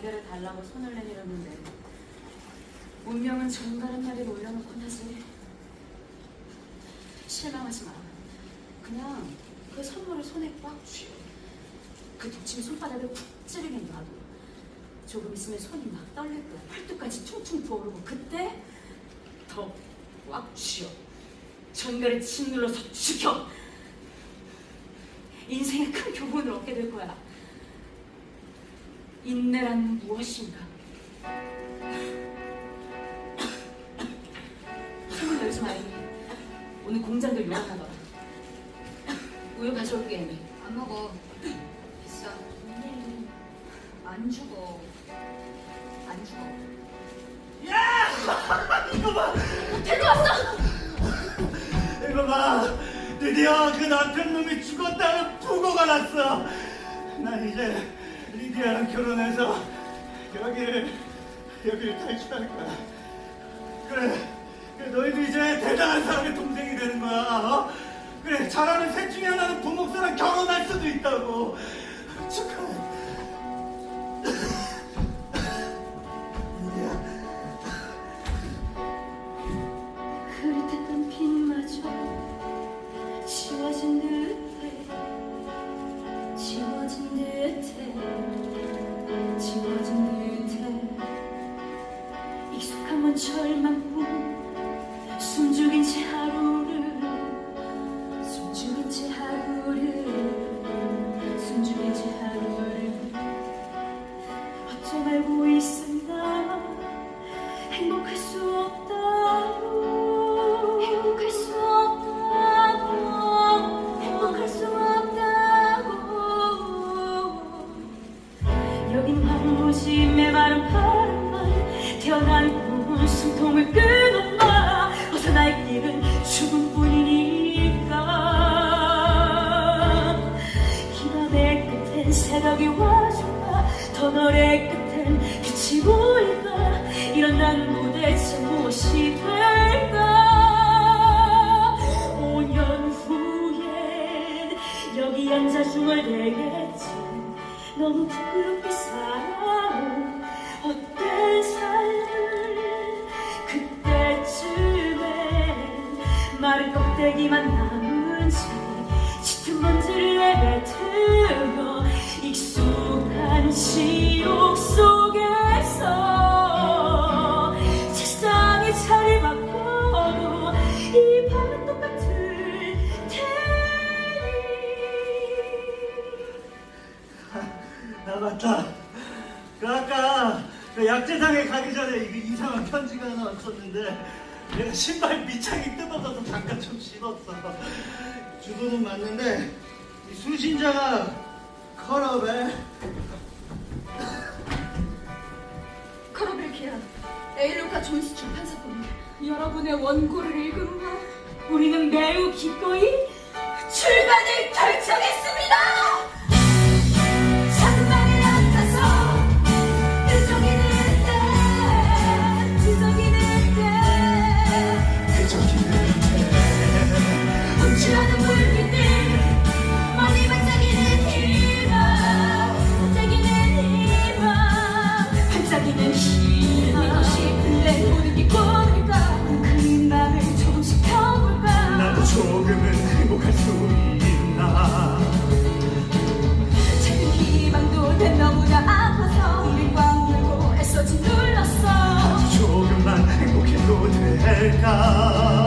날개를 달라고 손을 내밀었는데 운명은 정갈한 날을 올려놓곤 하지. 실망하지 마. 그냥 그 선물을 손에 꽉 쥐어. 그 독침이 손바닥을 확 찌르게 놔도 조금 있으면 손이 막 떨릴 거야. 팔뚝까지 퉁퉁 부어오르고 그때 더 꽉 쥐어. 전가를 짓눌러서 죽여. 인생의 큰 교훈을 얻게 될 거야. 인내란 무엇인가? 숨을 내지 마, 에미. 오늘 공장들 요란하다. 우유 가져올게, 에미. 안 먹어. 비싸. 안 죽어. 안 죽어. 이거 봐! 데려왔어! 이거 봐! 드디어 그 남편 놈이 죽었다는 부고가 났어! 난 이제 리디아랑 결혼해서 여기를, 여기를 탈출할 거야. 그래, 그래 너희도 이제 대단한 사람의 동생이 되는 거야. 어? 그래, 잘하는 셋 중에 하나는 부목사랑 결혼할 수도 있다고. 새벽이 와줄까? 더 너의 끝엔 빛이 보일까 이런 난 도대체 무엇이 될까? 5년 후엔 여기 앉아 중얼대겠지. 너무 부끄럽게 살아온 헛된 삶을 그때쯤엔 마른 껍데기만 남은 채 짙은 먼지를 내뱉으며 익숙한 지옥 속 약재상에 가기 전에 이상한 편지가 하나 왔었는데 내가 신발 밑창이 뜯어져서 잠깐 좀 신었어. 주소는 맞는데 이 수신자가 커러벨 커러벨 계란. 에일루카 존스 출판사입니다. 여러분의 원고를 읽은 후 우리는 매우 기꺼이 출간을 결정했습니다. 될까?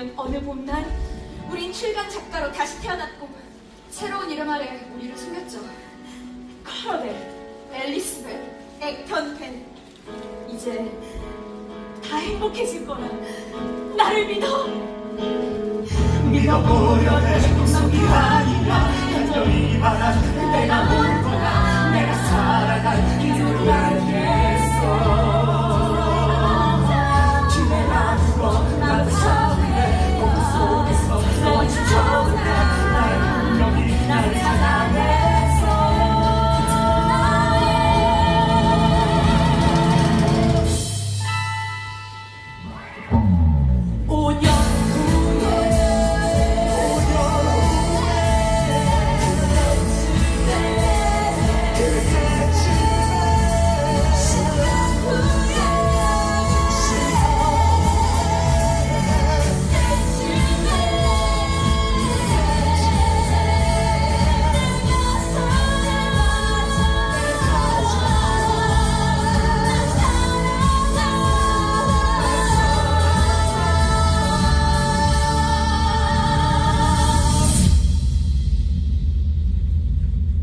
1846년 어느 봄날 우린 출간 작가로 다시 태어났고 새로운 이름 아래 우리를 숨겼죠. 커러벨 앨리스벨, 액턴펜. 이제 다 행복해질 거야 나를 믿어 믿어보려 했던 놈이 아니라